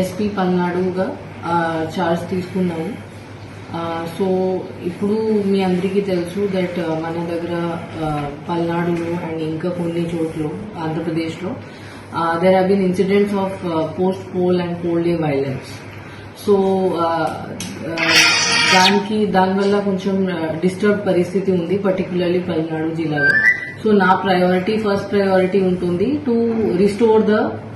SP పల్నాడుగా charge తీసుకున్నాము. So ఇప్పుడు మీ అందరికీ తెలుసు దట్ మన దగ్గర పల్నాడులో అండ్ ఇంకా కొన్ని చోట్ల ఆంధ్రప్రదేశ్లో there have been incidents of post poll and poll day violence so దానికి దానివల్ల కొంచెం డిస్టర్బ్ పరిస్థితి ఉంది పర్టికులర్లీ పల్నాడు జిల్లాలో. సో నా ప్రయారిటీ ఫస్ట్ ప్రయారిటీ ఉంటుంది to restore the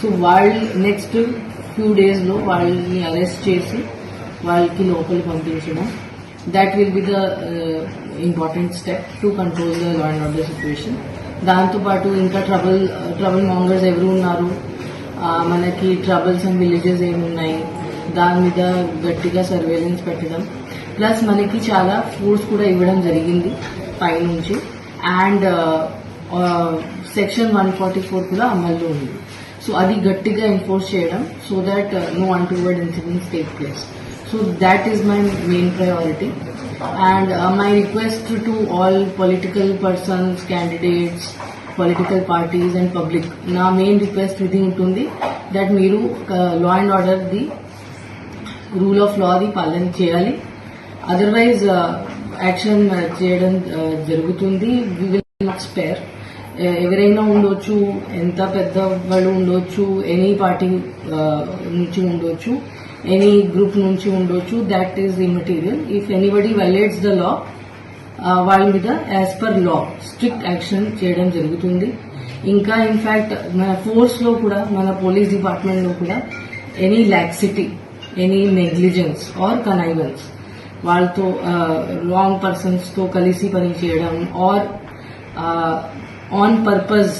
సో వాళ్ళు నెక్స్ట్ ఫ్యూ డేస్లో వాళ్ళని అరెస్ట్ చేసి వాళ్ళకి లోపలి పంపించడం. That will be the important step to control the law and order situation దాంతోపాటు ఇంకా ట్రబుల్ ట్రబుల్ మాంగర్స్ ఎవరు ఉన్నారు? మనకి ట్రబుల్స్ అండ్ విలేజెస్ ఏమున్నాయి? దాని మీద గట్టిగా సర్వేలెన్స్ పెట్టడం. ప్లస్ మనకి చాలా ఫుడ్స్ కూడా ఇవ్వడం జరిగింది పైనుంచి. And section one forty four కూడా అమల్లో ఉంది. సో అది గట్టిగా ఎన్ఫోర్స్ చేయడం so that no untoward incidents take place so that is my main priority and my request to all political persons candidates political parties and public నా main request ఇది ఉంటుంది that మీరు law and order the rule of law the పాలన చేయాలి. Otherwise action చేయడం జరుగుతుంది. We will not spare ఎవరైనా ఉండొచ్చు ఎంత పెద్ద వాళ్ళు ఉండొచ్చు ఎనీ పార్టీ నుంచి ఉండొచ్చు ఎనీ గ్రూప్ నుంచి ఉండొచ్చు that is immaterial if anybody violates the law వాళ్ళ మీద as per law strict action చేయడం జరుగుతుంది. ఇంకా ఇన్ఫాక్ట్ మన ఫోర్స్లో కూడా మన పోలీస్ డిపార్ట్మెంట్లో కూడా any laxity any negligence or connivance వాళ్ళతో రాంగ్ పర్సన్స్తో కలిసి పని చేయడం ఆర్ ఆన్ పర్పస్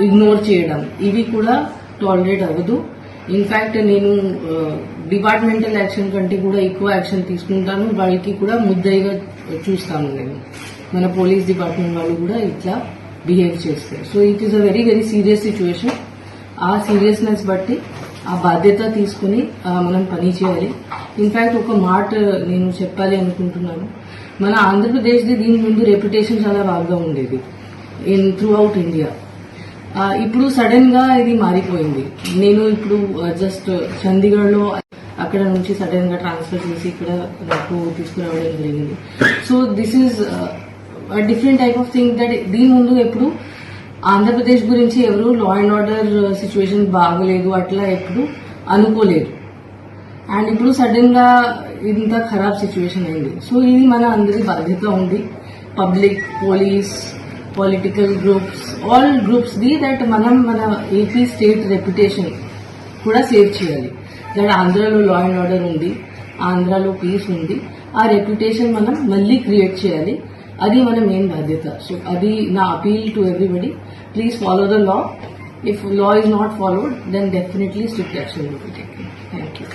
ఇగ్నోర్ చేయడం. ఇవి కూడా టాలరేట్ అవ్వదు. ఇన్ఫాక్ట్ నేను uh, డిపార్ట్మెంటల్ యాక్షన్ కంటే కూడా ఎక్కువ యాక్షన్ తీసుకుంటాను. వాళ్ళకి కూడా ముద్దయిగా చూస్తాను నేను. మన పోలీస్ డిపార్ట్మెంట్ వాళ్ళు కూడా ఇట్లా బిహేవ్ చేస్తారు. So it is a very very serious situation ఆ సీరియస్నెస్ బట్టి ఆ బాధ్యత తీసుకుని మనం పని చేయాలి. ఇన్ఫాక్ట్ ఒక మాట నేను చెప్పాలి అనుకుంటున్నాను. మన ఆంధ్రప్రదేశ్ది దీని ముందు రెప్యుటేషన్ చాలా బాగా ఉండేది. ఇన్ త్రూ అవుట్ ఇండియా ఇప్పుడు సడన్గా ఇది మారిపోయింది. నేను ఇప్పుడు జస్ట్ చండీగఢ్లో అక్కడ నుంచి సడన్గా ట్రాన్స్ఫర్ చేసి ఇక్కడ నాకు తీసుకురావడం జరిగింది. So this is different type of thing that దీని ముందు ఎప్పుడు ఆంధ్రప్రదేశ్ గురించి ఎవరు లా అండ్ ఆర్డర్ సిచ్యువేషన్ బాగలేదు అట్లా ఎప్పుడు అనుకోలేదు. అండ్ ఇప్పుడు సడన్గా ఇంత ఖరాబ్ సిచ్యువేషన్ అయింది. సో ఇది మన అందరి బాధ్యత ఉంది. Public police political groups all groups the that మనం మన ఏపీ స్టేట్ రెప్యుటేషన్ కూడా సేవ్ చేయాలి. దట్ ఆంధ్రాలో లా అండ్ ఆర్డర్ ఉంది ఆంధ్రాలో పీస్ ఉంది. ఆ రెప్యుటేషన్ మనం మళ్ళీ క్రియేట్ చేయాలి. అది మన మెయిన్ బాధ్యత. సో అది నా appeal to everybody please follow the law if law is not followed then definitely strict action will be taken thank you